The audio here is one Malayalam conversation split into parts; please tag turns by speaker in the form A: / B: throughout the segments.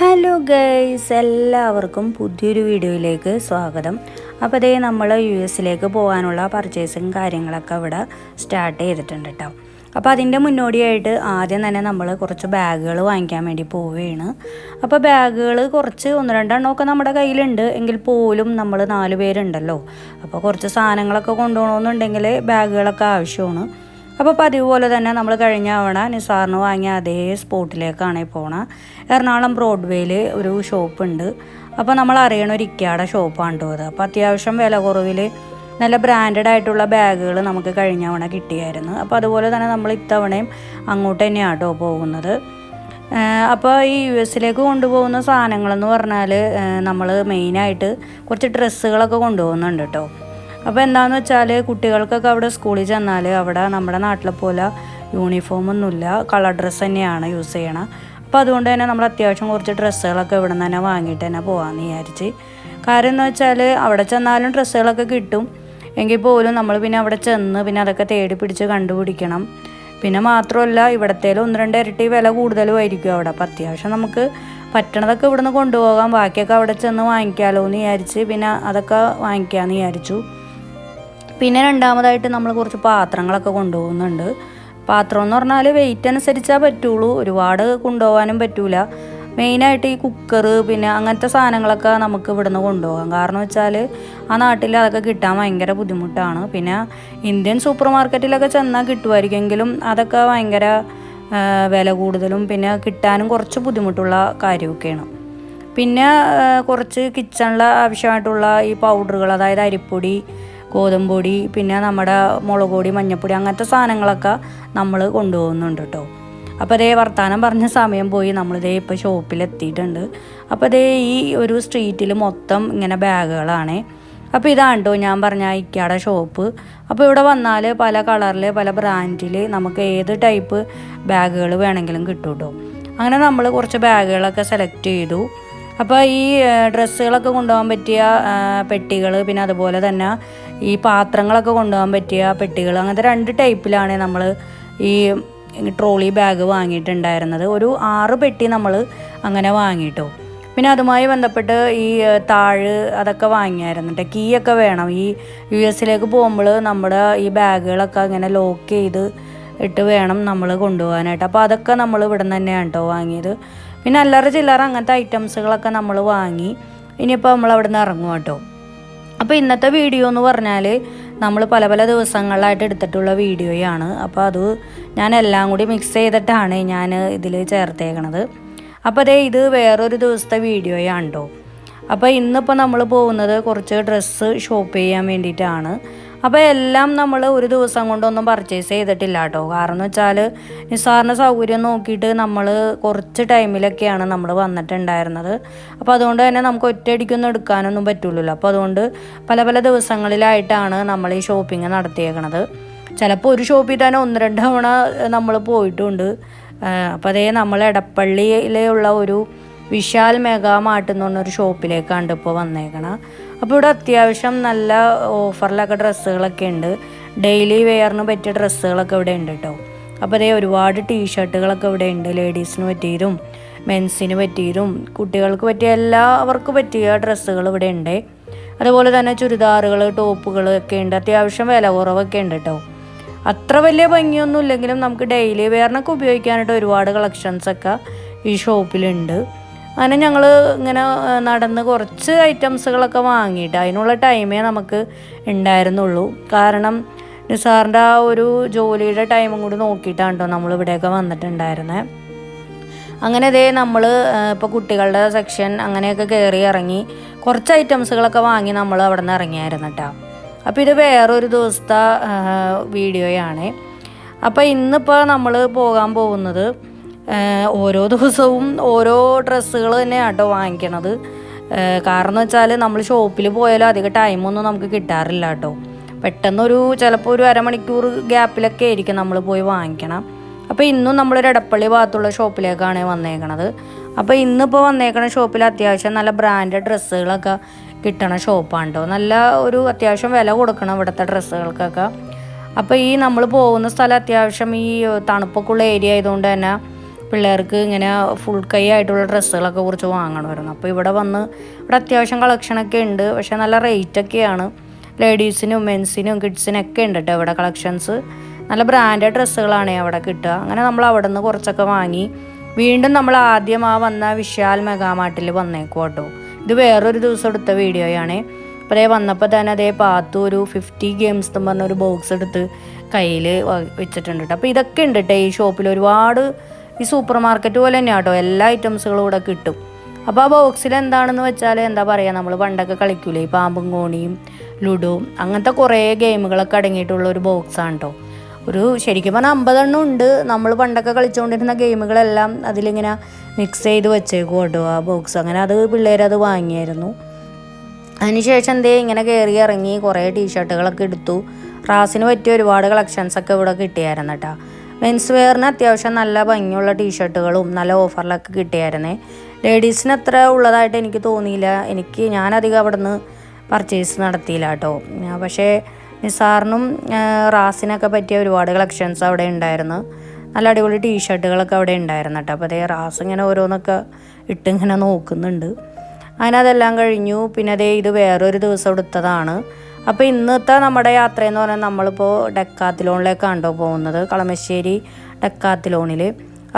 A: ഹലോ ഗൈസ് എല്ലാവർക്കും പുതിയൊരു വീഡിയോയിലേക്ക് സ്വാഗതം. അപ്പോൾ അതേ നമ്മൾ യു എസിലേക്ക് പോകാനുള്ള പർച്ചേസും കാര്യങ്ങളൊക്കെ ഇവിടെ സ്റ്റാർട്ട് ചെയ്തിട്ടുണ്ട് കേട്ടോ അപ്പോൾ അതിന്റെ മുന്നോടിയായിട്ട് ആദ്യം തന്നെ നമ്മൾ കുറച്ച് ബാഗുകൾ വാങ്ങിക്കാൻ വേണ്ടി പോവുകയാണ്. അപ്പോൾ ബാഗുകൾ കുറച്ച് ഒന്ന് രണ്ടെണ്ണമൊക്കെ നമ്മുടെ കയ്യിലുണ്ട്. എങ്കിൽ പോലും നമ്മൾ നാല് പേരുണ്ടല്ലോ. അപ്പോൾ കുറച്ച് സാധനങ്ങളൊക്കെ കൊണ്ടുപോകണമെന്നുണ്ടെങ്കിൽ ബാഗുകളൊക്കെ ആവശ്യമാണ്. അപ്പോൾ പതിവ് പോലെ തന്നെ നമ്മൾ കഴിഞ്ഞ തവണ നിസാറിന് വാങ്ങിയ അതേ സ്പോട്ടിലേക്കാണ് പോണ. എറണാകുളം ബ്രോഡ്വേയിൽ ഒരു ഷോപ്പുണ്ട്. അപ്പോൾ നമ്മൾ അറിയണ ഒരു ഇക്കയുടെ ഷോപ്പാണ് അത്. അപ്പോൾ അത്യാവശ്യം വില കുറവിൽ നല്ല ബ്രാൻഡഡ് ആയിട്ടുള്ള ബാഗുകൾ നമുക്ക് കഴിഞ്ഞ തവണ കിട്ടിയായിരുന്നു. അപ്പോൾ അതുപോലെ തന്നെ നമ്മൾ ഇത്തവണയും അങ്ങോട്ട് തന്നെയാണ് കേട്ടോ പോകുന്നത് അപ്പോൾ ഈ യു എസിലേക്ക് കൊണ്ടുപോകുന്ന സാധനങ്ങളെന്ന് പറഞ്ഞാൽ നമ്മൾ മെയിനായിട്ട് കുറച്ച് ഡ്രസ്സുകളൊക്കെ കൊണ്ടുപോകുന്നുണ്ട് കേട്ടോ അപ്പോൾ എന്താണെന്ന് വെച്ചാൽ കുട്ടികൾക്കൊക്കെ അവിടെ സ്കൂളിൽ ചെന്നാൽ അവിടെ നമ്മുടെ നാട്ടിലെ പോലെ യൂണിഫോമൊന്നുമില്ല കളർ ഡ്രസ്സ് തന്നെയാണ് യൂസ് ചെയ്യണം. അപ്പോൾ അതുകൊണ്ട് തന്നെ നമ്മൾ അത്യാവശ്യം കുറച്ച് ഡ്രസ്സുകളൊക്കെ ഇവിടെ നിന്ന് തന്നെ വാങ്ങിയിട്ട് തന്നെ പോകാമെന്ന് വിചാരിച്ച്. കാര്യം എന്ന് വെച്ചാൽ അവിടെ ചെന്നാലും ഡ്രസ്സുകളൊക്കെ കിട്ടും. എങ്കിൽ പോലും നമ്മൾ പിന്നെ അവിടെ ചെന്ന് പിന്നെ അതൊക്കെ തേടി പിടിച്ച് കണ്ടുപിടിക്കണം. പിന്നെ മാത്രമല്ല ഇവിടത്തേലും ഒന്ന് രണ്ട് ഇരട്ടി വില കൂടുതലും ആയിരിക്കും അവിടെ. അപ്പോൾ അത്യാവശ്യം നമുക്ക് പറ്റണതൊക്കെ ഇവിടുന്ന് കൊണ്ടുപോകാം. ബാക്കിയൊക്കെ അവിടെ ചെന്ന് വാങ്ങിക്കാമല്ലോ എന്ന് വിചാരിച്ച് പിന്നെ അതൊക്കെ വാങ്ങിക്കാമെന്ന് വിചാരിച്ചു. പിന്നെ രണ്ടാമതായിട്ട് നമ്മൾ കുറച്ച് പാത്രങ്ങളൊക്കെ കൊണ്ടുപോകുന്നുണ്ട്. പാത്രം എന്ന് പറഞ്ഞാൽ വെയിറ്റ് അനുസരിച്ചാൽ പറ്റുള്ളൂ. ഒരുപാട് കൊണ്ടുപോകാനും പറ്റൂല. മെയിനായിട്ട് ഈ കുക്കർ പിന്നെ അങ്ങനത്തെ സാധനങ്ങളൊക്കെ നമുക്ക് ഇവിടുന്ന് കൊണ്ടുപോകാം. കാരണം വെച്ചാൽ ആ നാട്ടിൽ അതൊക്കെ കിട്ടാൻ ഭയങ്കര ബുദ്ധിമുട്ടാണ്. പിന്നെ ഇന്ത്യൻ സൂപ്പർ മാർക്കറ്റിലൊക്കെ ചെന്നാൽ കിട്ടുമായിരിക്കുമെങ്കിലും അതൊക്കെ ഭയങ്കര വില കൂടുതലും പിന്നെ കിട്ടാനും കുറച്ച് ബുദ്ധിമുട്ടുള്ള കാര്യമൊക്കെയാണ്. പിന്നെ കുറച്ച് കിച്ചണിൽ ആവശ്യമായിട്ടുള്ള ഈ പൗഡറുകൾ അതായത് അരിപ്പൊടി ഗോതമ്പൊടി പിന്നെ നമ്മുടെ മുളക് പൊടി മഞ്ഞൾപ്പൊടി അങ്ങനത്തെ സാധനങ്ങളൊക്കെ നമ്മൾ കൊണ്ടുപോകുന്നുണ്ട് കേട്ടോ അപ്പോൾ അതേ വർത്തമാനം പറഞ്ഞ സമയം പോയി നമ്മളിതേ ഇപ്പോൾ ഷോപ്പിലെത്തിയിട്ടുണ്ട്. അപ്പോൾ അതേ ഈ ഒരു സ്ട്രീറ്റിൽ മൊത്തം ഇങ്ങനെ ബാഗുകളാണ്. അപ്പോൾ ഇതാണ് കേട്ടോ ഞാൻ പറഞ്ഞ ഇക്കയുടെ ഷോപ്പ്. അപ്പോൾ ഇവിടെ വന്നാൽ പല കളറിൽ പല ബ്രാൻഡിൽ നമുക്ക് ഏത് ടൈപ്പ് ബാഗുകൾ വേണമെങ്കിലും കിട്ടും കേട്ടോ അങ്ങനെ നമ്മൾ കുറച്ച് ബാഗുകളൊക്കെ സെലക്ട് ചെയ്തു. അപ്പോൾ ഈ ഡ്രസ്സുകളൊക്കെ കൊണ്ടുപോകാൻ പറ്റിയ പെട്ടികൾ പിന്നെ അതുപോലെ തന്നെ ഈ പാത്രങ്ങളൊക്കെ കൊണ്ടുപോകാൻ പറ്റിയ പെട്ടികൾ. അങ്ങനത്തെ രണ്ട് ടൈപ്പിലാണ് നമ്മൾ ഈ ട്രോളി ബാഗ് വാങ്ങിയിട്ടുണ്ടായിരുന്നത്. ഒരു ആറ് പെട്ടി നമ്മൾ അങ്ങനെ വാങ്ങിയിട്ടോ. പിന്നെ അതുമായി ബന്ധപ്പെട്ട് ഈ താഴ് അതൊക്കെ വാങ്ങിയായിരുന്നു. കീ ഒക്കെ വേണം. ഈ യു എസിലേക്ക് പോകുമ്പോൾ നമ്മുടെ ഈ ബാഗുകളൊക്കെ അങ്ങനെ ലോക്ക് ചെയ്ത് ഇട്ട് വേണം നമ്മൾ കൊണ്ടുപോകാനായിട്ട്. അപ്പോൾ അതൊക്കെ നമ്മൾ ഇവിടെ നിന്ന് തന്നെയാണ് കേട്ടോ വാങ്ങിയത്. പിന്നെ അല്ലറ ചില്ലറ അങ്ങനത്തെ ഐറ്റംസുകളൊക്കെ നമ്മൾ വാങ്ങി. ഇനിയിപ്പോൾ നമ്മൾ അവിടെ നിന്ന് ഇറങ്ങും കേട്ടോ അപ്പോൾ ഇന്നത്തെ വീഡിയോ എന്ന് പറഞ്ഞാൽ നമ്മൾ പല പല ദിവസങ്ങളിലായിട്ട് എടുത്തിട്ടുള്ള വീഡിയോയാണ്. അപ്പോൾ അത് ഞാൻ എല്ലാം കൂടി മിക്സ് ചെയ്തിട്ടാണ് ഞാൻ ഇതിൽ ചേർത്തേക്കണത്. അപ്പോൾ അതേ ഇത് വേറൊരു ദിവസത്തെ വീഡിയോയാണ് കേട്ടോ അപ്പോൾ ഇന്നിപ്പോൾ നമ്മൾ പോകുന്നത് കുറച്ച് ഡ്രസ്സ് ഷോപ്പ് ചെയ്യാൻ വേണ്ടിയിട്ടാണ്. അപ്പോൾ എല്ലാം നമ്മൾ ഒരു ദിവസം കൊണ്ടൊന്നും പർച്ചേസ് ചെയ്തിട്ടില്ല കേട്ടോ. കാരണം എന്ന് വെച്ചാൽ നിസ്സാറിന്റെ സൗകര്യം നോക്കിയിട്ട് നമ്മൾ കുറച്ച് ടൈമിലൊക്കെയാണ് നമ്മൾ വന്നിട്ടുണ്ടായിരുന്നത്. അപ്പോൾ അതുകൊണ്ട് തന്നെ നമുക്ക് ഒറ്റയടിക്കൊന്നും എടുക്കാനൊന്നും പറ്റുള്ളൂ അപ്പോൾ അതുകൊണ്ട് പല പല ദിവസങ്ങളിലായിട്ടാണ് നമ്മൾ ഈ ഷോപ്പിംഗ് നടത്തിയേക്കണത്. ചിലപ്പോൾ ഒരു ഷോപ്പിൽ തന്നെ ഒന്ന് രണ്ട് തവണ നമ്മൾ പോയിട്ടുണ്ട്. അപ്പോൾ അതേ നമ്മൾ എടപ്പള്ളിയിലുള്ള ഒരു വിശാൽ മെഗാ മാർട്ട് പറഞ്ഞൊരു ഷോപ്പിലേക്കാണ് ഇപ്പോൾ വന്നേക്കണം. അപ്പോൾ ഇവിടെ അത്യാവശ്യം നല്ല ഓഫറിലൊക്കെ ഡ്രസ്സുകളൊക്കെ ഉണ്ട്. ഡെയിലി വെയറിന് പറ്റിയ ഡ്രസ്സുകളൊക്കെ ഇവിടെ ഉണ്ട് കേട്ടോ അപ്പോൾ അതേ ഒരുപാട് ടീഷർട്ടുകളൊക്കെ ഇവിടെ ഉണ്ട്. ലേഡീസിന് പറ്റിയതും മെൻസിന് പറ്റിയതും കുട്ടികൾക്ക് പറ്റിയ എല്ലാവർക്കും പറ്റിയ ഡ്രസ്സുകൾ ഇവിടെ ഉണ്ട്. അതുപോലെ തന്നെ ചുരിദാറുകൾ ടോപ്പുകൾ ഒക്കെ ഉണ്ട്. അത്യാവശ്യം വില കുറവൊക്കെ ഉണ്ട് കേട്ടോ അത്ര വലിയ ഭംഗിയൊന്നും ഇല്ലെങ്കിലും നമുക്ക് ഡെയിലി വെയറിനൊക്കെ ഉപയോഗിക്കാനായിട്ട് ഒരുപാട് കളക്ഷൻസൊക്കെ ഈ ഷോപ്പിലുണ്ട് അങ്ങനെ ഞങ്ങൾ ഇങ്ങനെ നടന്ന് കുറച്ച് ഐറ്റംസുകളൊക്കെ വാങ്ങിയിട്ട് അതിനുള്ള ടൈമേ നമുക്ക് ഉണ്ടായിരുന്നുള്ളൂ. കാരണം നിസാറിന്റെ ആ ഒരു ജോലിയുടെ ടൈമും കൂടി നോക്കിയിട്ടാണ് കേട്ടോ നമ്മൾ ഇവിടെയൊക്കെ വന്നിട്ടുണ്ടായിരുന്നത് അങ്ങനെ ഇതേ നമ്മൾ ഇപ്പോൾ കുട്ടികളുടെ സെക്ഷൻ അങ്ങനെയൊക്കെ കയറി ഇറങ്ങി കുറച്ച് ഐറ്റംസുകളൊക്കെ വാങ്ങി നമ്മൾ അവിടെ നിന്ന് ഇറങ്ങിയായിരുന്നു കേട്ടോ. അപ്പോൾ ഇത് വേറൊരു ദിവസത്തെ വീഡിയോയാണ്. അപ്പോൾ ഇന്നിപ്പോൾ നമ്മൾ പോകാൻ പോകുന്നത് ഓരോ ദിവസവും ഓരോ ഡ്രസ്സുകൾ തന്നെയാണ് കേട്ടോ വാങ്ങിക്കണത് കാരണം എന്ന് വെച്ചാൽ നമ്മൾ ഷോപ്പിൽ പോയാലും അധികം ടൈമൊന്നും നമുക്ക് കിട്ടാറില്ല കേട്ടോ പെട്ടെന്നൊരു ചിലപ്പോൾ ഒരു അരമണിക്കൂർ ഗ്യാപ്പിലൊക്കെ ആയിരിക്കും നമ്മൾ പോയി വാങ്ങിക്കണം. അപ്പോൾ ഇന്നും നമ്മളൊരു ഇടപ്പള്ളി ഭാഗത്തുള്ള ഷോപ്പിലേക്കാണ് വന്നേക്കണത്. അപ്പോൾ ഇന്നിപ്പോൾ വന്നേക്കണ ഷോപ്പിൽ അത്യാവശ്യം നല്ല ബ്രാൻഡഡ് ഡ്രസ്സുകളൊക്കെ കിട്ടണ ഷോപ്പാണ് കേട്ടോ നല്ല ഒരു അത്യാവശ്യം വില കൊടുക്കണം ഇവിടുത്തെ ഡ്രസ്സുകൾക്കൊക്കെ. അപ്പോൾ ഈ നമ്മൾ പോകുന്ന സ്ഥലം അത്യാവശ്യം ഈ തണുപ്പൊക്കെ ഉള്ള ഏരിയ ആയതുകൊണ്ട് തന്നെ പിള്ളേർക്ക് ഇങ്ങനെ ഫുൾ കൈ ആയിട്ടുള്ള ഡ്രസ്സുകളൊക്കെ കുറച്ച് വാങ്ങണമായിരുന്നു. അപ്പോൾ ഇവിടെ വന്ന് ഇവിടെ അത്യാവശ്യം കളക്ഷനൊക്കെ ഉണ്ട്. പക്ഷേ നല്ല റേറ്റൊക്കെയാണ് ലേഡീസിനും മെൻസിനും കിഡ്സിനൊക്കെ ഉണ്ട് കേട്ടോ ഇവിടെ കളക്ഷൻസ് നല്ല ബ്രാൻഡഡ് ഡ്രസ്സുകളാണ് അവിടെ കിട്ടുക. അങ്ങനെ നമ്മൾ അവിടെ നിന്ന് കുറച്ചൊക്കെ വാങ്ങി. വീണ്ടും നമ്മൾ ആദ്യം ആ വന്ന വിശാൽ മെഗാമാട്ടിൽ വന്നേക്കും കേട്ടോ. ഇത് വേറൊരു ദിവസം എടുത്ത വീഡിയോയാണ് അപ്പോൾ അതേ വന്നപ്പോൾ തന്നെ അതേ പാത്തു ഒരു ഫിഫ്റ്റി ഗെയിംസ് എന്ന് പറഞ്ഞ ഒരു ബോക്സ് എടുത്ത് കയ്യിൽ വെച്ചിട്ടുണ്ട് കേട്ടോ. അപ്പോൾ ഇതൊക്കെ ഉണ്ട് കേട്ടോ ഈ ഷോപ്പിൽ ഒരുപാട് ഈ സൂപ്പർ മാർക്കറ്റ് പോലെ തന്നെയാണ് കേട്ടോ എല്ലാ ഐറ്റംസുകളും ഇവിടെ കിട്ടും. അപ്പോൾ ആ ബോക്സിൽ എന്താണെന്ന് വെച്ചാൽ എന്താ പറയുക നമ്മൾ പണ്ടൊക്കെ കളിക്കൂലേ? പാമ്പും കോണിയും ലുഡോ അങ്ങനത്തെ കുറേ ഗെയിമുകളൊക്കെ അടങ്ങിയിട്ടുള്ള ഒരു ബോക്സാണ് കേട്ടോ ഒരു ശരിക്കും പറഞ്ഞാൽ അമ്പതെണ്ണം ഉണ്ട്. നമ്മൾ പണ്ടൊക്കെ കളിച്ചുകൊണ്ടിരുന്ന ഗെയിമുകളെല്ലാം അതിലിങ്ങനെ മിക്സ് ചെയ്ത് വെച്ചേക്കും കേട്ടോ ആ ബോക്സ് അങ്ങനെ അത് പിള്ളേരത് വാങ്ങിയായിരുന്നു. അതിനുശേഷം എന്തേ ഇങ്ങനെ കയറി ഇറങ്ങി കുറേ ടീഷർട്ടുകളൊക്കെ എടുത്തു. റാസിന് പറ്റിയ ഒരുപാട് കളക്ഷൻസൊക്കെ ഇവിടെ കിട്ടിയായിരുന്നു കേട്ടോ മെൻസ് വെയറിന് അത്യാവശ്യം നല്ല ഭംഗിയുള്ള ടീഷർട്ടുകളും നല്ല ഓഫറിലൊക്കെ കിട്ടിയായിരുന്നേ. ലേഡീസിന് അത്ര ഉള്ളതായിട്ട് എനിക്ക് തോന്നിയില്ല. എനിക്ക് ഞാനധികം അവിടെ നിന്ന് പർച്ചേസ് നടത്തിയില്ല കേട്ടോ. പക്ഷേ നിസാറിനും റാസിനൊക്കെ പറ്റിയ ഒരുപാട് കളക്ഷൻസ് അവിടെ ഉണ്ടായിരുന്നു. നല്ല അടിപൊളി ടീഷർട്ടുകളൊക്കെ അവിടെ ഉണ്ടായിരുന്നു കേട്ടോ. അപ്പോൾ അതേ റാസ് ഇങ്ങനെ ഓരോന്നൊക്കെ ഇട്ടിങ്ങനെ നോക്കുന്നുണ്ട്. അങ്ങനെ കഴിഞ്ഞു. പിന്നെ അതേ ഇത് വേറൊരു ദിവസം എടുത്തതാണ്. അപ്പോൾ ഇന്നത്തെ നമ്മുടെ യാത്ര എന്ന് പറഞ്ഞാൽ നമ്മളിപ്പോൾ ഡെക്കാത്തിലോണിലേക്കാണ് കേട്ടോ പോകുന്നത്? കളമശ്ശേരി ഡെക്കാത്തിലോണിൽ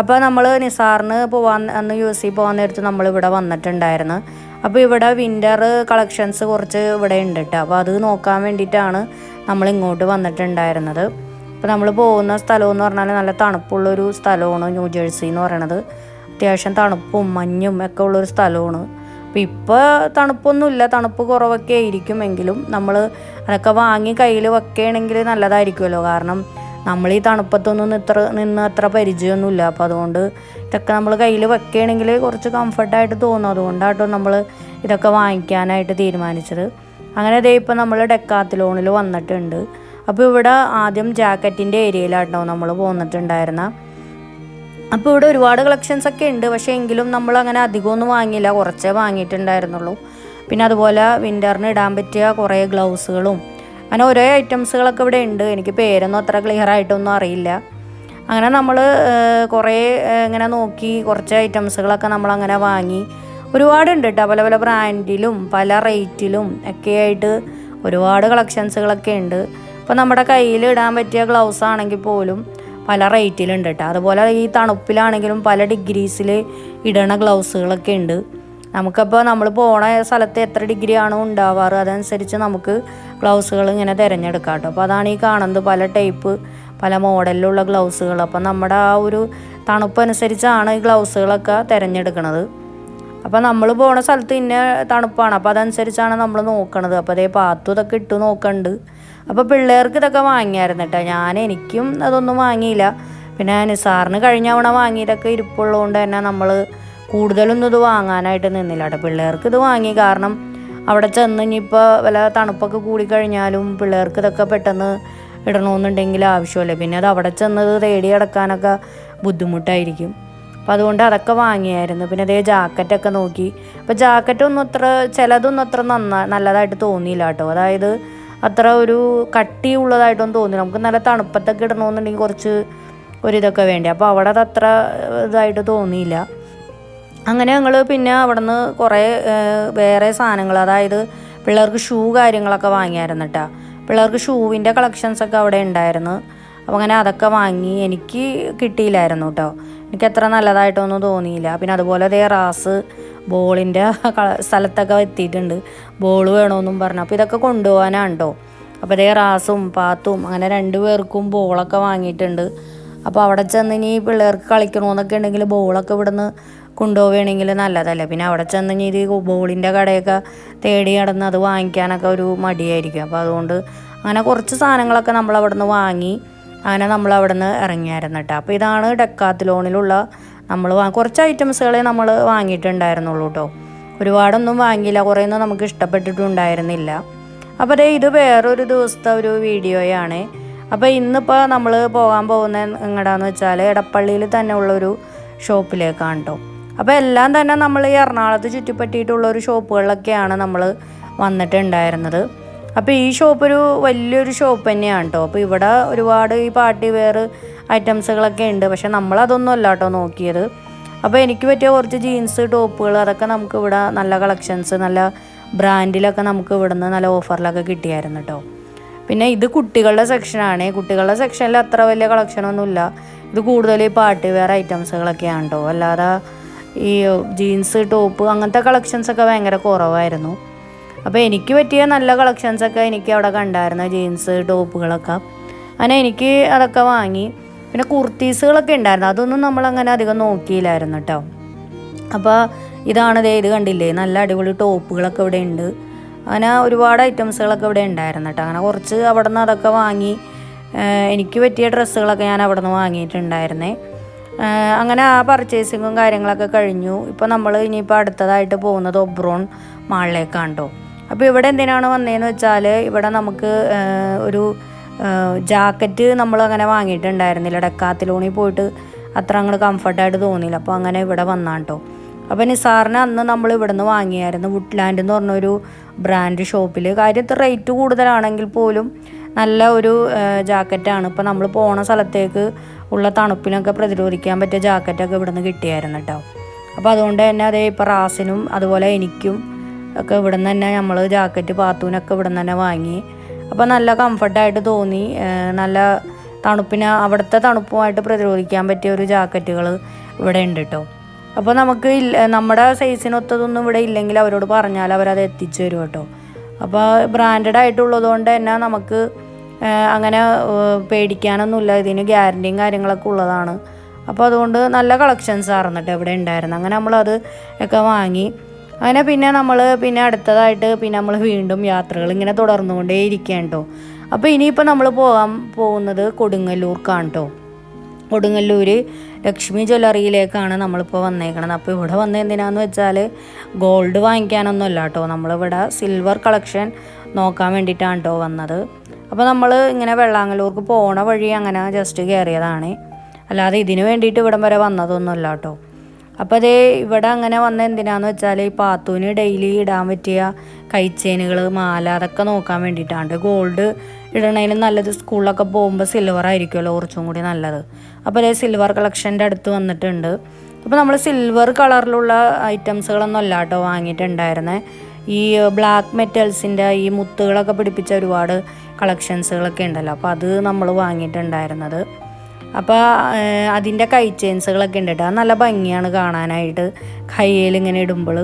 A: അപ്പോൾ നമ്മൾ നിസാറിന് പോവാൻ അന്ന് യു എസ് സി പോകാൻ നേരത്ത് നമ്മളിവിടെ വന്നിട്ടുണ്ടായിരുന്നു. അപ്പോൾ ഇവിടെ വിന്റർ കളക്ഷൻസ് കുറച്ച് ഇവിടെ ഉണ്ട് കേട്ടോ. അപ്പോൾ അത് നോക്കാൻ വേണ്ടിയിട്ടാണ് നമ്മൾ ഇങ്ങോട്ട് വന്നിട്ടുണ്ടായിരുന്നത്. അപ്പോൾ നമ്മൾ പോകുന്ന സ്ഥലം എന്ന് പറഞ്ഞാൽ നല്ല തണുപ്പുള്ളൊരു സ്ഥലമാണ് ന്യൂ ജേഴ്സി എന്ന് പറയണത്. അത്യാവശ്യം തണുപ്പും മഞ്ഞും ഒക്കെ ഉള്ളൊരു സ്ഥലമാണ്. അപ്പോൾ ഇപ്പോൾ തണുപ്പൊന്നുമില്ല തണുപ്പ് കുറവൊക്കെ ആയിരിക്കും എങ്കിലും നമ്മൾ അതൊക്കെ വാങ്ങി കയ്യിൽ വെക്കുകയാണെങ്കിൽ നല്ലതായിരിക്കുമല്ലോ. കാരണം നമ്മൾ ഈ തണുപ്പത്തൊന്നും ഇത്ര നിന്ന് അത്ര പരിചയമൊന്നുമില്ല. അപ്പോൾ അതുകൊണ്ട് ഇതൊക്കെ നമ്മൾ കയ്യിൽ വെക്കുകയാണെങ്കിൽ കുറച്ച് കംഫർട്ടായിട്ട് തോന്നും. അതുകൊണ്ടാട്ടോ നമ്മൾ ഇതൊക്കെ വാങ്ങിക്കാനായിട്ട് തീരുമാനിച്ചത്. അങ്ങനെ ദേ ഇപ്പം നമ്മൾ ഡെക്കാത്തിലോണിൽ വന്നിട്ടുണ്ട്. അപ്പോൾ ഇവിടെ ആദ്യം ജാക്കറ്റിന്റെ ഏരിയയിലാട്ടോ നമ്മൾ പോന്നിട്ടുണ്ടായിരുന്ന. അപ്പോൾ ഇവിടെ ഒരുപാട് കളക്ഷൻസ് ഒക്കെ ഉണ്ട്. പക്ഷേ എങ്കിലും നമ്മൾ അങ്ങനെ അധികമൊന്നും വാങ്ങിയില്ല. കുറച്ചേ വാങ്ങിയിട്ടുണ്ടായിരുന്നുള്ളൂ. പിന്നെ അതുപോലെ വിന്ററിന് ഇടാൻ പറ്റിയ കുറേ ഗ്ലൗസുകളും അങ്ങനെ ഓരോ ഐറ്റംസുകളൊക്കെ ഇവിടെ ഉണ്ട്. എനിക്ക് പേരൊന്നും അത്ര ക്ലിയർ ആയിട്ടൊന്നും അറിയില്ല. അങ്ങനെ നമ്മൾ കുറേ ഇങ്ങനെ നോക്കി കുറച്ച് ഐറ്റംസുകളൊക്കെ നമ്മൾ അങ്ങനെ വാങ്ങി. ഒരുപാടുണ്ട് കേട്ടോ പല പല ബ്രാൻഡിലും പല റേറ്റിലും ഒക്കെ ആയിട്ട് ഒരുപാട് കളക്ഷൻസുകളൊക്കെ ഉണ്ട്. ഇപ്പോൾ നമ്മുടെ കയ്യിൽ ഇടാൻ പറ്റിയ ഗ്ലൗസ് ആണെങ്കിൽ പോലും പല റേറ്റിലുണ്ട് കേട്ടോ അതുപോലെ ഈ തണുപ്പിലാണെങ്കിലും പല ഡിഗ്രീസിൽ ഇടണ ഗ്ലൗസുകളൊക്കെ ഉണ്ട്. നമുക്കപ്പോൾ നമ്മൾ പോണ സ്ഥലത്ത് എത്ര ഡിഗ്രി ആണോ ഉണ്ടാവാറ് അതനുസരിച്ച് നമുക്ക് ഗ്ലൗസുകൾ ഇങ്ങനെ തിരഞ്ഞെടുക്കാം കേട്ടോ അപ്പോൾ അതാണ് ഈ കാണുന്നത് പല ടൈപ്പ് പല മോഡലിലുള്ള ഗ്ലൗസുകൾ. അപ്പം നമ്മുടെ ആ ഒരു തണുപ്പ് അനുസരിച്ചാണ് ഈ ഗ്ലൗസുകളൊക്കെ തിരഞ്ഞെടുക്കുന്നത് അപ്പോൾ നമ്മൾ പോണ സ്ഥലത്ത് ഇന്ന തണുപ്പാണ്. അപ്പോൾ അതനുസരിച്ചാണ് നമ്മൾ നോക്കണത്. അപ്പോൾ അതേ പാത്തു ഇതൊക്കെ ഇട്ട് നോക്കണ്ട്. അപ്പോൾ പിള്ളേർക്ക് ഇതൊക്കെ വാങ്ങിയായിരുന്നു കേട്ടോ. ഞാൻ എനിക്കും അതൊന്നും വാങ്ങിയില്ല. പിന്നെ നിസാറിന് കഴിഞ്ഞ തവണ വാങ്ങിയതൊക്കെ ഇരിപ്പുള്ളതുകൊണ്ട് തന്നെ നമ്മൾ കൂടുതലൊന്നും ഇത് വാങ്ങാനായിട്ട് നിന്നില്ല കേട്ടോ. പിള്ളേർക്ക് ഇത് വാങ്ങി. കാരണം അവിടെ ചെന്ന് ഇനിയിപ്പോൾ വല്ല തണുപ്പൊക്കെ കൂടിക്കഴിഞ്ഞാലും പിള്ളേർക്ക് ഇതൊക്കെ പെട്ടെന്ന് ഇടണമെന്നുണ്ടെങ്കിൽ ആവശ്യമല്ലേ. പിന്നെ അത് അവിടെ ചെന്നത് തേടി അടക്കാനൊക്കെ ബുദ്ധിമുട്ടായിരിക്കും. അപ്പോൾ അതുകൊണ്ട് അതൊക്കെ വാങ്ങിയായിരുന്നു. പിന്നെ അതേ ജാക്കറ്റൊക്കെ നോക്കി. അപ്പോൾ ജാക്കറ്റൊന്നും അത്ര ചിലതൊന്നും അത്ര നന്നാ നല്ലതായിട്ട് തോന്നിയില്ല കേട്ടോ. അതായത് അത്ര ഒരു കട്ടിയുള്ളതായിട്ടൊന്നും തോന്നില്ല. നമുക്ക് നല്ല തണുപ്പത്തൊക്കെ ഇടണമെന്നുണ്ടെങ്കിൽ കുറച്ച് ഒരു ഇതൊക്കെ വേണ്ടി. അപ്പോൾ അവിടെ അത് അത്ര ഇതായിട്ട് തോന്നിയില്ല. അങ്ങനെ ഞങ്ങൾ പിന്നെ അവിടെ നിന്ന് കുറേ വേറെ സാധനങ്ങൾ അതായത് പിള്ളേർക്ക് ഷൂ കാര്യങ്ങളൊക്കെ വാങ്ങിയായിരുന്നു കേട്ടോ പിള്ളേർക്ക് ഷൂവിന്റെ കളക്ഷൻസൊക്കെ അവിടെ ഉണ്ടായിരുന്നു. അപ്പോൾ അങ്ങനെ അതൊക്കെ വാങ്ങി എനിക്ക് കിട്ടിയില്ലായിരുന്നു കേട്ടോ എനിക്ക് അത്ര നല്ലതായിട്ടൊന്നും തോന്നിയില്ല. പിന്നെ അതുപോലെ അതേ റാസ് ബോളിന്റെ സ്ഥലത്തൊക്കെ എത്തിയിട്ടുണ്ട്. ബോൾ വേണമെന്നും പറഞ്ഞു. അപ്പോൾ ഇതൊക്കെ കൊണ്ടുപോകാനാണ് കേട്ടോ അപ്പോൾ അതേ റാസും പാത്തും അങ്ങനെ രണ്ടു പേർക്കും ബോളൊക്കെ വാങ്ങിയിട്ടുണ്ട്. അപ്പോൾ അവിടെ ചെന്ന് ഇനി പിള്ളേർക്ക് കളിക്കണമെന്നൊക്കെ ഉണ്ടെങ്കിൽ ബോളൊക്കെ ഇവിടുന്ന് കൊണ്ടുപോവുകയാണെങ്കിൽ നല്ലതല്ലേ? പിന്നെ അവിടെ ചെന്ന് ഇനി ഇത് ബോളിന്റെ കടയൊക്കെ തേടി നടന്ന് അത് വാങ്ങിക്കാനൊക്കെ ഒരു മടിയായിരിക്കും. അപ്പോൾ അതുകൊണ്ട് അങ്ങനെ കുറച്ച് സാധനങ്ങളൊക്കെ നമ്മൾ അവിടെ നിന്ന് വാങ്ങി അങ്ങനെ നമ്മൾ അവിടെ നിന്ന് ഇറങ്ങിയായിരുന്നു കേട്ടോ. അപ്പോൾ ഇതാണ് ഡെക്കാത്തിലോണിലുള്ള നമ്മൾ കുറച്ച് ഐറ്റംസുകളെ നമ്മൾ വാങ്ങിയിട്ടുണ്ടായിരുന്നുള്ളൂ കേട്ടോ. ഒരുപാടൊന്നും വാങ്ങിയില്ല കുറേയൊന്നും നമുക്ക് ഇഷ്ടപ്പെട്ടിട്ടുണ്ടായിരുന്നില്ല അപ്പോൾ അതേ ഇത് വേറൊരു ദിവസത്തെ ഒരു വീഡിയോയാണ്. അപ്പോൾ ഇന്നിപ്പോൾ നമ്മൾ പോകാൻ പോകുന്ന എങ്ങടാന്ന് വെച്ചാൽ എടപ്പള്ളിയിൽ തന്നെ ഉള്ളൊരു ഷോപ്പിലേക്കാണ് കേട്ടോ. അപ്പോൾ എല്ലാം തന്നെ നമ്മൾ ഈ എറണാകുളത്ത് ചുറ്റിപ്പറ്റിയിട്ടുള്ള ഒരു ഷോപ്പുകളിലൊക്കെയാണ് നമ്മൾ വന്നിട്ടുണ്ടായിരുന്നത്. അപ്പോൾ ഈ ഷോപ്പ് ഒരു വലിയൊരു ഷോപ്പ് തന്നെയാണ് കേട്ടോ അപ്പോൾ ഇവിടെ ഒരുപാട് ഈ പാർട്ടി വെയർ ഐറ്റംസുകളൊക്കെ ഉണ്ട്. പക്ഷെ നമ്മളതൊന്നും അല്ല കേട്ടോ നോക്കിയത്. അപ്പോൾ എനിക്ക് പറ്റിയ കുറച്ച് ജീൻസ് ടോപ്പുകൾ അതൊക്കെ നമുക്ക് ഇവിടെ നല്ല കളക്ഷൻസ് നല്ല ബ്രാൻഡിലൊക്കെ നമുക്ക് ഇവിടുന്ന് നല്ല ഓഫറിലൊക്കെ കിട്ടിയായിരുന്നു കേട്ടോ പിന്നെ ഇത് കുട്ടികളുടെ സെക്ഷനാണ്. കുട്ടികളുടെ സെക്ഷനിൽ അത്ര വലിയ കളക്ഷനൊന്നുമില്ല. ഇത് കൂടുതൽ ഈ പാർട്ടി വെയർ ഐറ്റംസുകളൊക്കെയാണ് കേട്ടോ അല്ലാതെ ഈ ജീൻസ് ടോപ്പ് അങ്ങനത്തെ കളക്ഷൻസൊക്കെ ഭയങ്കര കുറവായിരുന്നു. അപ്പോൾ എനിക്ക് പറ്റിയ നല്ല കളക്ഷൻസൊക്കെ എനിക്ക് അവിടെ കണ്ടായിരുന്നു. ജീൻസ് ടോപ്പുകളൊക്കെ. അങ്ങനെ എനിക്ക് അതൊക്കെ വാങ്ങി. പിന്നെ കുർത്തീസുകളൊക്കെ ഉണ്ടായിരുന്നു. അതൊന്നും നമ്മളങ്ങനെ അധികം നോക്കിയില്ലായിരുന്നു കേട്ടോ. അപ്പോൾ ഇതാണ് ദേ ഇത് കണ്ടില്ലേ? നല്ല അടിപൊളി ടോപ്പുകളൊക്കെ ഇവിടെ ഉണ്ട്. അങ്ങനെ ഒരുപാട് ഐറ്റംസുകളൊക്കെ ഇവിടെ ഉണ്ടായിരുന്നു കേട്ടോ. അങ്ങനെ കുറച്ച് അവിടെ നിന്ന് അതൊക്കെ വാങ്ങി എനിക്ക് പറ്റിയ ഡ്രസ്സുകളൊക്കെ ഞാൻ അവിടെ നിന്ന് വാങ്ങിയിട്ടുണ്ടായിരുന്നേ അങ്ങനെ ആ പർച്ചേസിങ്ങും കാര്യങ്ങളൊക്കെ കഴിഞ്ഞു. ഇപ്പോൾ നമ്മൾ ഇനിയിപ്പോൾ അടുത്തതായിട്ട് പോകുന്നത് ഒബ്രോൺ മാളിലേക്കാണ് കേട്ടോ. അപ്പോൾ ഇവിടെ എന്തിനാണ് വന്നതെന്ന് വെച്ചാൽ ഇവിടെ നമുക്ക് ഒരു ജാക്കറ്റ് നമ്മൾ അങ്ങനെ വാങ്ങിയിട്ടുണ്ടായിരുന്നില്ല. ഡെക്കാത്തിലോണിൽ പോയിട്ട് അത്ര അങ്ങോട്ട് കംഫർട്ടായിട്ട് തോന്നിയില്ല. അപ്പോൾ അങ്ങനെ ഇവിടെ വന്നാണ് കേട്ടോ അപ്പോൾ നിസാറിന് അന്ന് നമ്മൾ ഇവിടുന്ന് വാങ്ങിയായിരുന്നു. വുഡ്ലാൻഡ് എന്ന് പറഞ്ഞൊരു ബ്രാൻഡ് ഷോപ്പിൽ കാര്യം ഇത് റേറ്റ് കൂടുതലാണെങ്കിൽ പോലും നല്ല ഒരു ജാക്കറ്റാണ്. ഇപ്പോൾ നമ്മൾ പോണ സ്ഥലത്തേക്ക് ഉള്ള തണുപ്പിനൊക്കെ പ്രതിരോധിക്കാൻ പറ്റിയ ജാക്കറ്റൊക്കെ ഇവിടുന്ന് കിട്ടിയായിരുന്നു കേട്ടോ അപ്പോൾ അതുകൊണ്ട് തന്നെ അതേ ഇപ്പോൾ റാസിനും അതുപോലെ എനിക്കും ഒക്കെ ഇവിടെ നിന്ന് തന്നെ നമ്മൾ ജാക്കറ്റ് പാത്തൂനൊക്കെ ഇവിടെ നിന്ന് തന്നെ വാങ്ങി. അപ്പോൾ നല്ല കംഫർട്ടായിട്ട് തോന്നി. നല്ല തണുപ്പിന് അവിടുത്തെ തണുപ്പുമായിട്ട് പ്രതിരോധിക്കാൻ പറ്റിയ ഒരു ജാക്കറ്റുകൾ ഇവിടെ ഉണ്ട് കേട്ടോ അപ്പോൾ നമുക്ക് നമ്മുടെ സൈസിനൊത്തതൊന്നും ഇവിടെ ഇല്ലെങ്കിൽ അവരോട് പറഞ്ഞാൽ അവരത് എത്തിച്ചു തരും കേട്ടോ. അപ്പോൾ ബ്രാൻഡഡ് ആയിട്ടുള്ളത് കൊണ്ട് തന്നെ നമുക്ക് അങ്ങനെ പേടിക്കാനൊന്നുമില്ല. ഇതിന് ഗ്യാരണ്ടിയും കാര്യങ്ങളൊക്കെ ഉള്ളതാണ്. അപ്പോൾ അതുകൊണ്ട് നല്ല കളക്ഷൻസ് ആയിരുന്നു ഇവിടെ ഉണ്ടായിരുന്നു. അങ്ങനെ നമ്മളത് ഒക്കെ വാങ്ങി. അങ്ങനെ പിന്നെ നമ്മൾ പിന്നെ അടുത്തതായിട്ട് പിന്നെ നമ്മൾ വീണ്ടും യാത്രകൾ ഇങ്ങനെ തുടർന്നുകൊണ്ടേ ഇരിക്കേണ്ടോ അപ്പോൾ ഇനിയിപ്പോൾ നമ്മൾ പോകാൻ പോകുന്നത് കൊടുങ്ങല്ലൂർക്കാണ് കേട്ടോ കൊടുങ്ങല്ലൂർ ലക്ഷ്മി ജ്വല്ലറിയിലേക്കാണ് നമ്മളിപ്പോൾ വന്നേക്കണത്. അപ്പോൾ ഇവിടെ വന്ന എന്തിനാന്ന് വെച്ചാൽ ഗോൾഡ് വാങ്ങിക്കാനൊന്നും അല്ല കേട്ടോ നമ്മളിവിടെ സിൽവർ കളക്ഷൻ നോക്കാൻ വേണ്ടിയിട്ടാണ് കേട്ടോ വന്നത്. അപ്പോൾ നമ്മൾ ഇങ്ങനെ വെള്ളാങ്ങല്ലൂർക്ക് പോണ വഴി അങ്ങനെ ജസ്റ്റ് കയറിയതാണ് അല്ലാതെ ഇതിന് വേണ്ടിയിട്ട് ഇവിടം വരെ വന്നതൊന്നുമല്ല കേട്ടോ അപ്പോൾ അതേ ഇവിടെ അങ്ങനെ വന്ന എന്തിനാന്ന് വെച്ചാൽ ഈ പാത്തൂന് ഡെയിലി ഇടാൻ പറ്റിയ കൈച്ചേനുകൾ മാല അതൊക്കെ നോക്കാൻ വേണ്ടിയിട്ടാണ് ഗോൾഡ് ഇടണേലും നല്ലത് സ്കൂളിലൊക്കെ പോകുമ്പോൾ സിൽവർ ആയിരിക്കുമല്ലോ കുറച്ചും കൂടി നല്ലത്. അപ്പോൾ അതേ സിൽവർ കളക്ഷന്റെ അടുത്ത് വന്നിട്ടുണ്ട്. അപ്പോൾ നമ്മൾ സിൽവർ കളറിലുള്ള ഐറ്റംസുകളൊന്നും അല്ല കേട്ടോ വാങ്ങിയിട്ടുണ്ടായിരുന്നത് ഈ ബ്ലാക്ക് മെറ്റൽസിന്റെ ഈ മുത്തുകളൊക്കെ പിടിപ്പിച്ച ഒരുപാട് കളക്ഷൻസുകളൊക്കെ ഉണ്ടല്ലോ. അപ്പോൾ അത് നമ്മൾ വാങ്ങിയിട്ടുണ്ടായിരുന്നത്. അപ്പോൾ അതിന്റെ കൈ ചെയിൻസുകളൊക്കെ ഉണ്ട് കേട്ടോ നല്ല ഭംഗിയാണ് കാണാനായിട്ട്. കയ്യിൽ ഇങ്ങനെ ഇടുമ്പോൾ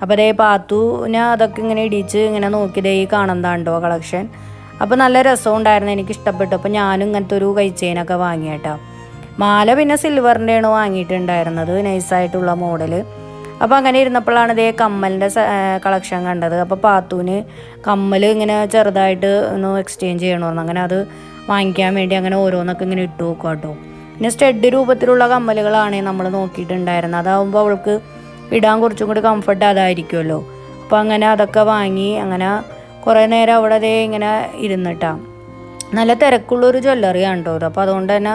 A: അപ്പോൾ അതേ പാത്തുവിനെ അതൊക്കെ ഇങ്ങനെ ഇടിച്ച് ഇങ്ങനെ നോക്കി ദേ കാണുന്നതാണ്ടോ കളക്ഷൻ അപ്പോൾ നല്ല രസം ഉണ്ടായിരുന്നു എനിക്ക് ഇഷ്ടപ്പെട്ടു. അപ്പോൾ ഞാനും ഇങ്ങനത്തെ ഒരു കൈ ചെയിനൊക്കെ വാങ്ങി കേട്ടോ മാല പിന്നെ സിൽവറിന്റെയാണ് വാങ്ങിയിട്ടുണ്ടായിരുന്നത് നൈസായിട്ടുള്ള മോഡൽ അപ്പോൾ അങ്ങനെ ഇരുന്നപ്പോഴാണ് ഇതേ കമ്മലിന്റെ കളക്ഷൻ കണ്ടത്. അപ്പോൾ പാത്തൂന് കമ്മൽ ഇങ്ങനെ ചെറുതായിട്ട് ഒന്ന് എക്സ്ചേഞ്ച് ചെയ്യണമെന്ന് അങ്ങനെ അത് വാങ്ങിക്കാൻ വേണ്ടി അങ്ങനെ ഓരോന്നൊക്കെ ഇങ്ങനെ ഇട്ട് നോക്കുക കേട്ടോ. പിന്നെ സ്റ്റഡ് രൂപത്തിലുള്ള കമ്മലുകളാണ് നമ്മൾ നോക്കിയിട്ടുണ്ടായിരുന്നത്. അതാവുമ്പോൾ അവൾക്ക് ഇടാൻ കുറച്ചും കൂടി കംഫർട്ട് അതായിരിക്കുമല്ലോ. അപ്പോൾ അങ്ങനെ അതൊക്കെ വാങ്ങി അങ്ങനെ കുറേ നേരം അവിടെ അതേ ഇങ്ങനെ ഇരുന്നിട്ടാണ് നല്ല തിരക്കുള്ളൊരു ജ്വല്ലറിയാണ് കേട്ടോ ഇത്. അപ്പോൾ അതുകൊണ്ട് തന്നെ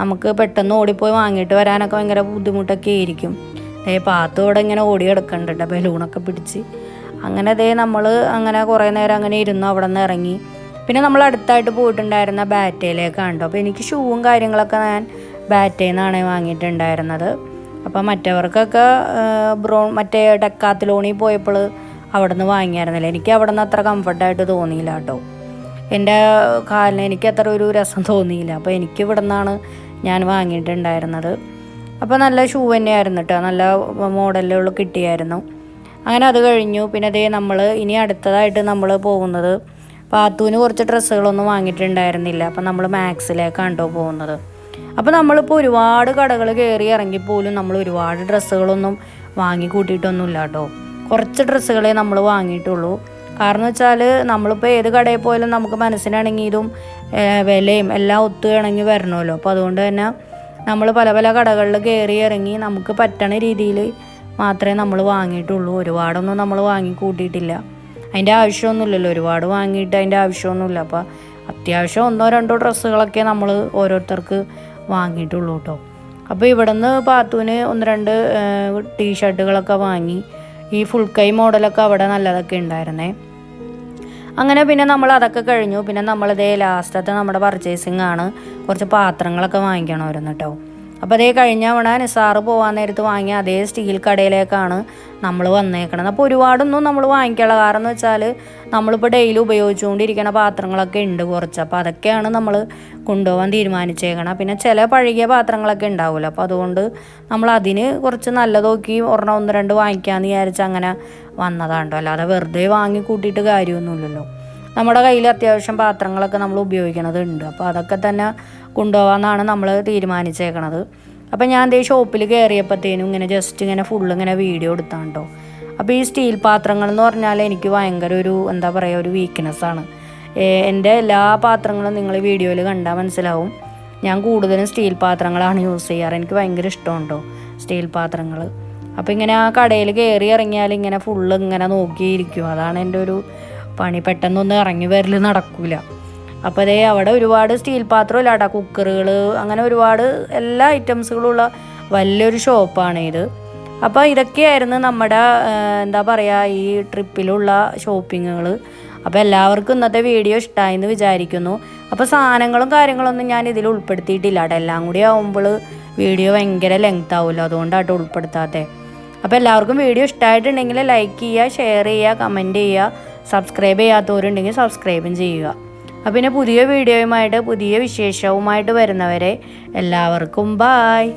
A: നമുക്ക് പെട്ടെന്ന് ഓടിപ്പോയി വാങ്ങിയിട്ട് വരാനൊക്കെ ഭയങ്കര ബുദ്ധിമുട്ടൊക്കെ ആയിരിക്കും. അതേ പാത്ത് ഇങ്ങനെ ഓടി കിടക്കുന്നുണ്ട് ബലൂണൊക്കെ പിടിച്ച്. അങ്ങനെ അതേ നമ്മൾ അങ്ങനെ കുറേ നേരം അങ്ങനെ ഇരുന്നു അവിടെ നിന്ന് ഇറങ്ങി. പിന്നെ നമ്മൾ അടുത്തായിട്ട് പോയിട്ടുണ്ടായിരുന്ന ബാറ്റയിലേക്കാണ് കേട്ടോ അപ്പോൾ എനിക്ക് ഷൂവും കാര്യങ്ങളൊക്കെ ഞാൻ ബാറ്റയിൽ നിന്നാണ് വാങ്ങിയിട്ടുണ്ടായിരുന്നത്. അപ്പോൾ മറ്റവർക്കൊക്കെ ബ്രോൺ മറ്റേ ഡക്കാത്തിലോണിൽ പോയപ്പോൾ അവിടെ നിന്ന് വാങ്ങിയായിരുന്നില്ല. എനിക്ക് അവിടെ നിന്ന് അത്ര കംഫർട്ടായിട്ട് തോന്നിയില്ല കേട്ടോ. എന്റെ കാലിന് എനിക്ക് അത്ര ഒരു രസം തോന്നിയില്ല. അപ്പോൾ എനിക്ക് ഇവിടെ നിന്നാണ് ഞാൻ വാങ്ങിയിട്ടുണ്ടായിരുന്നത്. അപ്പോൾ നല്ല ഷൂ തന്നെയായിരുന്നു കേട്ടോ. നല്ല മോഡലുകൾ കിട്ടിയായിരുന്നു. അങ്ങനെ അത് കഴിഞ്ഞു. പിന്നെ അതേ നമ്മൾ ഇനി അടുത്തതായിട്ട് നമ്മൾ പോകുന്നത് പാത്തൂന് കുറച്ച് ഡ്രസ്സുകളൊന്നും വാങ്ങിയിട്ടുണ്ടായിരുന്നില്ല. അപ്പം നമ്മൾ മാക്സിലേക്കാണ് കേട്ടോ പോകുന്നത്. അപ്പോൾ നമ്മളിപ്പോൾ ഒരുപാട് കടകൾ കയറി ഇറങ്ങി പോലും നമ്മൾ ഒരുപാട് ഡ്രസ്സുകളൊന്നും വാങ്ങി കൂട്ടിയിട്ടൊന്നുമില്ല കേട്ടോ. കുറച്ച് ഡ്രസ്സുകളെ നമ്മൾ വാങ്ങിയിട്ടുള്ളൂ. കാരണം വെച്ചാൽ നമ്മളിപ്പോൾ ഏത് കടയിൽ പോയാലും നമുക്ക് മനസ്സിനാണെങ്കിലും വിലയും എല്ലാം ഒത്തു ഇണങ്ങി വരണമല്ലോ. അപ്പോൾ അതുകൊണ്ട് തന്നെ നമ്മൾ പല പല കടകളിൽ കയറി ഇറങ്ങി നമുക്ക് പറ്റണ രീതിയിൽ മാത്രമേ നമ്മൾ വാങ്ങിയിട്ടുള്ളൂ. ഒരുപാടൊന്നും നമ്മൾ വാങ്ങി കൂട്ടിയിട്ടില്ല. അതിന്റെ ആവശ്യമൊന്നുമില്ലല്ലോ. ഒരുപാട് വാങ്ങിയിട്ട് അതിന്റെ ആവശ്യമൊന്നുമില്ല. അപ്പോൾ അത്യാവശ്യം ഒന്നോ രണ്ടോ ഡ്രസ്സുകളൊക്കെ നമ്മൾ ഓരോരുത്തർക്ക് വാങ്ങിയിട്ടുള്ളൂ കേട്ടോ. അപ്പോൾ ഇവിടെ നിന്ന് പാത്തുവിന് ഒന്ന് രണ്ട് ടീഷർട്ടുകളൊക്കെ വാങ്ങി. ഈ ഫുൾ കൈ മോഡലൊക്കെ അവിടെ നല്ലതൊക്കെ ഉണ്ടായിരുന്നേ. അങ്ങനെ പിന്നെ നമ്മൾ അതൊക്കെ കഴിഞ്ഞു. പിന്നെ നമ്മളിതേ ലാസ്റ്റത്തെ നമ്മുടെ പർച്ചേസിങ് ആണ് കുറച്ച് പാത്രങ്ങളൊക്കെ വാങ്ങിക്കണമായിരുന്നു കേട്ടോ. അപ്പോൾ അതേ കഴിഞ്ഞ അവിടെ നിസാറ് പോകാൻ നേരത്ത് വാങ്ങിയ അതേ സ്റ്റീൽ കടയിലേക്കാണ് നമ്മൾ വന്നേക്കണത്. അപ്പോൾ ഒരുപാടൊന്നും നമ്മൾ വാങ്ങിക്കാനുള്ള കാരണം എന്ന് വെച്ചാൽ നമ്മളിപ്പോൾ ഡെയിലി ഉപയോഗിച്ചുകൊണ്ടിരിക്കുന്ന പാത്രങ്ങളൊക്കെ ഉണ്ട് കുറച്ച്. അപ്പോൾ അതൊക്കെയാണ് നമ്മൾ കൊണ്ടുപോകാൻ തീരുമാനിച്ചേക്കണം പിന്നെ ചില പഴകിയ പാത്രങ്ങളൊക്കെ ഉണ്ടാവുമല്ലോ അപ്പോൾ അതുകൊണ്ട് നമ്മൾ അതിന് കുറച്ച് നല്ല നോക്കി ഒരെണ്ണം ഒന്ന് രണ്ട് വാങ്ങിക്കാമെന്ന് വിചാരിച്ച് അങ്ങനെ വന്നതാണ്ടോ? അല്ലാതെ വെറുതെ വാങ്ങി കൂട്ടിയിട്ട് കാര്യമൊന്നുമില്ലല്ലോ. നമ്മുടെ കയ്യിൽ അത്യാവശ്യം പാത്രങ്ങളൊക്കെ നമ്മൾ ഉപയോഗിക്കണത് ഉണ്ട് അപ്പോൾ അതൊക്കെ തന്നെ കൊണ്ടുപോകാമെന്നാണ് നമ്മൾ തീരുമാനിച്ചേക്കണത്. അപ്പോൾ ഞാൻ ദേ ഷോപ്പിൽ കയറിയപ്പോഴത്തേനും ഇങ്ങനെ ജസ്റ്റ് ഇങ്ങനെ ഫുള്ള് ഇങ്ങനെ വീഡിയോ എടുത്താണ് കേട്ടോ അപ്പോൾ ഈ സ്റ്റീൽ പാത്രങ്ങൾ എന്ന് പറഞ്ഞാൽ എനിക്ക് ഭയങ്കര ഒരു എന്താ പറയുക ഒരു വീക്ക്നെസ്സാണ് എന്റെ എല്ലാ പാത്രങ്ങളും നിങ്ങൾ വീഡിയോയിൽ കണ്ടാൽ മനസ്സിലാവും. ഞാൻ കൂടുതലും സ്റ്റീൽ പാത്രങ്ങളാണ് യൂസ് ചെയ്യാറ്. എനിക്ക് ഭയങ്കര ഇഷ്ടമുണ്ടോ സ്റ്റീൽ പാത്രങ്ങൾ അപ്പോൾ ഇങ്ങനെ ആ കടയിൽ കയറി ഇറങ്ങിയാൽ ഇങ്ങനെ ഫുള്ള് ഇങ്ങനെ നോക്കിയിരിക്കും. അതാണ് എന്റെ ഒരു പണി. പെട്ടെന്നൊന്നും ഇറങ്ങി വരൽ നടക്കൂല. അപ്പോൾ അതേ അവിടെ ഒരുപാട് സ്റ്റീൽ പാത്രം കേട്ടോ കുക്കറുകൾ അങ്ങനെ ഒരുപാട് എല്ലാ ഐറ്റംസുകളുള്ള വലിയൊരു ഷോപ്പാണ് ഇത്. അപ്പോൾ ഇതൊക്കെയായിരുന്നു നമ്മുടെ എന്താ പറയുക ഈ ട്രിപ്പിലുള്ള ഷോപ്പിങ്ങുകൾ അപ്പോൾ എല്ലാവർക്കും ഇന്നത്തെ വീഡിയോ ഇഷ്ടമായി എന്ന് വിചാരിക്കുന്നു. അപ്പോൾ സാധനങ്ങളും കാര്യങ്ങളൊന്നും ഞാൻ ഇതിൽ ഉൾപ്പെടുത്തിയിട്ടില്ല കേട്ടോ. എല്ലാം കൂടി ആകുമ്പോൾ വീഡിയോ ഭയങ്കര ലെങ്ത് ആവുമല്ലോ അതുകൊണ്ടാട്ടോ ഉൾപ്പെടുത്താത്തത് അപ്പോൾ എല്ലാവർക്കും വീഡിയോ ഇഷ്ടമായിട്ടുണ്ടെങ്കിൽ ലൈക്ക് ചെയ്യുക ഷെയർ ചെയ്യുക കമന്റ് ചെയ്യുക സബ്സ്ക്രൈബ് ചെയ്യാത്തവരുണ്ടെങ്കിൽ സബ്സ്ക്രൈബും ചെയ്യുക. അപ്പോൾ പിന്നെ പുതിയ വീഡിയോയുമായിട്ട് പുതിയ വിശേഷവുമായിട്ട് വരുന്നവരെ എല്ലാവർക്കും ബായ്